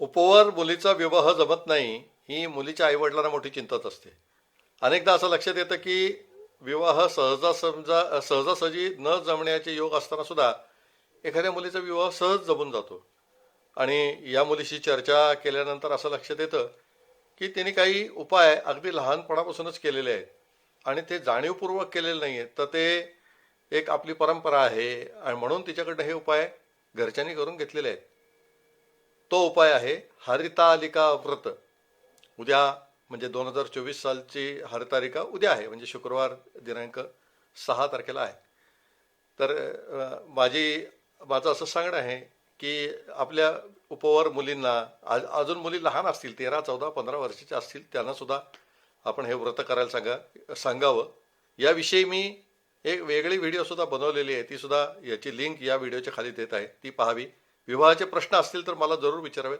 उपवर मुलीचा विवाह जमत नाही ही मुलीच्या आईवडिलांना मोठी चिंताच असते. अनेकदा असं लक्षात येतं की विवाह सहजा समजा सहजासहजी न जमण्याचे योग असताना सुद्धा एखाद्या मुलीचा विवाह सहज जमून जातो. आणि या मुलीशी चर्चा केल्यानंतर असं लक्षात येतं की तिने काही उपाय अगदी लहानपणापासूनच केलेले आहेत. आणि ते जाणीवपूर्वक केलेले नाही आहेत तर ते एक आपली परंपरा आहे. आणि म्हणून तिच्याकडनं हे उपाय घरच्यांनी करून घेतलेले आहेत. तो उपाय आहे हरितालिका व्रत. उद्या म्हणजे दोन हजार चोवीस सालची हरितालिका उद्या आहे म्हणजे शुक्रवार दिनांक सहा तारखेला आहे. तर माझी माझं असं सांगणं आहे की आपल्या उपवर मुलींना आज अजून मुली लहान असतील तेरा चौदा पंधरा वर्षाच्या असतील त्यांना सुद्धा आपण हे व्रत करायला सांगा सांगावं. याविषयी मी एक वेगळी व्हिडिओ सुद्धा बनवलेली आहे ती सुद्धा याची लिंक या व्हिडिओच्या खाली देत आहे ती पाहावी. विवाहाचे प्रश्न असतील तर मला जरूर विचारावेत.